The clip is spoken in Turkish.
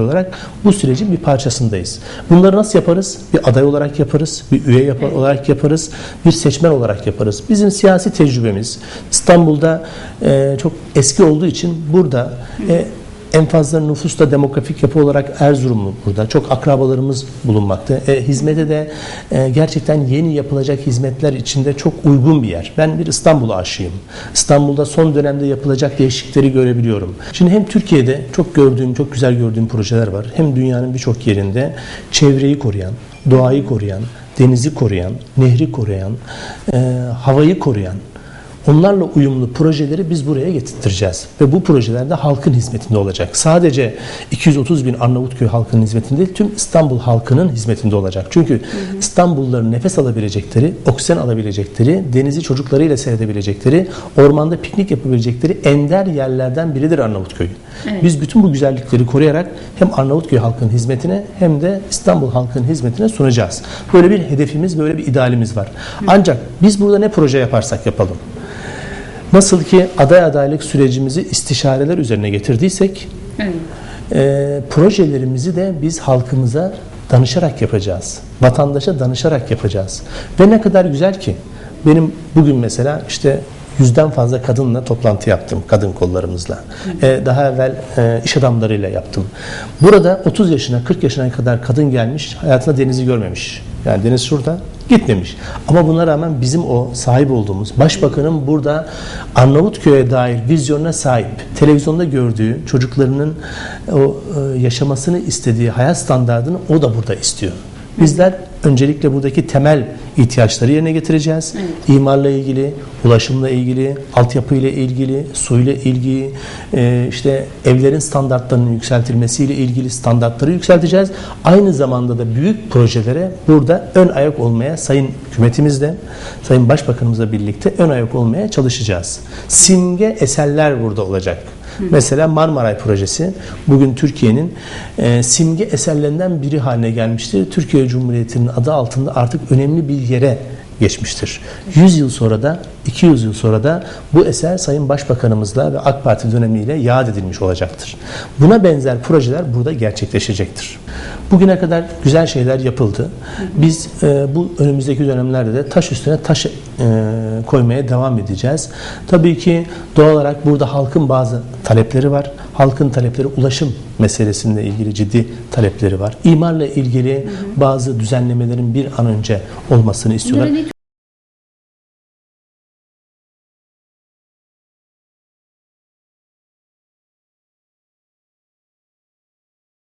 olarak bu sürecin bir parçasındayız. Bunları nasıl yaparız? Bir aday olarak yaparız, bir üye yapar, olarak yaparız, bir seçmen olarak yaparız. Bizim siyasi tecrübemiz İstanbul'da e, çok eski olduğu için burada e, en fazla nüfusta demografik yapı olarak Erzurumlu burada. Çok akrabalarımız bulunmakta. E, hizmete de e, gerçekten yeni yapılacak hizmetler içinde çok uygun bir yer. Ben bir İstanbul aşığıyım. İstanbul'da son dönemde yapılacak değişiklikleri görebiliyorum. Şimdi hem Türkiye'de çok gördüğüm, çok güzel gördüğüm projeler var. Hem dünyanın birçok yerinde çevreyi koruyan, doğayı koruyan, denizi koruyan, nehri koruyan, e, havayı koruyan, Onlarla uyumlu projeleri biz buraya getirteceğiz. Ve bu projeler de halkın hizmetinde olacak. Sadece 230 bin Arnavutköy halkının hizmetinde değil, tüm İstanbul halkının hizmetinde olacak. Çünkü İstanbulluların nefes alabilecekleri, oksijen alabilecekleri, denizi çocuklarıyla seyredebilecekleri, ormanda piknik yapabilecekleri ender yerlerden biridir Arnavutköy. Evet. Biz bütün bu güzellikleri koruyarak hem Arnavutköy halkının hizmetine hem de İstanbul halkının hizmetine sunacağız. Böyle bir hedefimiz, böyle bir idealimiz var. Ancak biz burada ne proje yaparsak yapalım. Nasıl ki aday adaylık sürecimizi istişareler üzerine getirdiysek, Evet. e, projelerimizi de biz halkımıza danışarak yapacağız. Vatandaşa danışarak yapacağız. Ve ne kadar güzel ki benim bugün mesela işte yüzden fazla kadınla toplantı yaptım kadın kollarımızla. E, daha evvel e, iş adamlarıyla yaptım. Burada 30 yaşına 40 yaşına kadar kadın gelmiş hayatında denizi görmemiş. Yani deniz şurada gitmemiş. Ama buna rağmen bizim o sahip olduğumuz başbakanın burada Arnavutköy'e dair vizyonuna sahip. Televizyonda gördüğü çocuklarının o e, yaşamasını istediği hayat standartını o da burada istiyor. Bizler öncelikle buradaki temel ihtiyaçları yerine getireceğiz. İmarla ilgili, ulaşımla ilgili, altyapıyla ilgili, suyla ilgili, e, işte evlerin standartlarının yükseltilmesiyle ilgili standartları yükselteceğiz. Aynı zamanda da büyük projelere burada ön ayak olmaya Sayın hükümetimizle, Sayın Başbakanımızla birlikte ön ayak olmaya çalışacağız. Simge eserler burada olacak. Mesela Marmaray projesi bugün Türkiye'nin e, simge eserlerinden biri haline gelmiştir. Türkiye Cumhuriyeti'nin adı altında artık önemli bir yere geçmiştir. 100 yıl sonra da 200 yıl sonra da bu eser Sayın Başbakanımızla ve AK Parti dönemiyle yad edilmiş olacaktır. Buna benzer projeler burada gerçekleşecektir. Bugüne kadar güzel şeyler yapıldı. Biz e, bu önümüzdeki dönemlerde de taş üstüne taş e, koymaya devam edeceğiz. Tabii ki doğal olarak burada halkın bazı talepleri var. Halkın talepleri ulaşım meselesinde ilgili ciddi talepleri var. İmarla ilgili bazı düzenlemelerin bir an önce olmasını istiyorlar.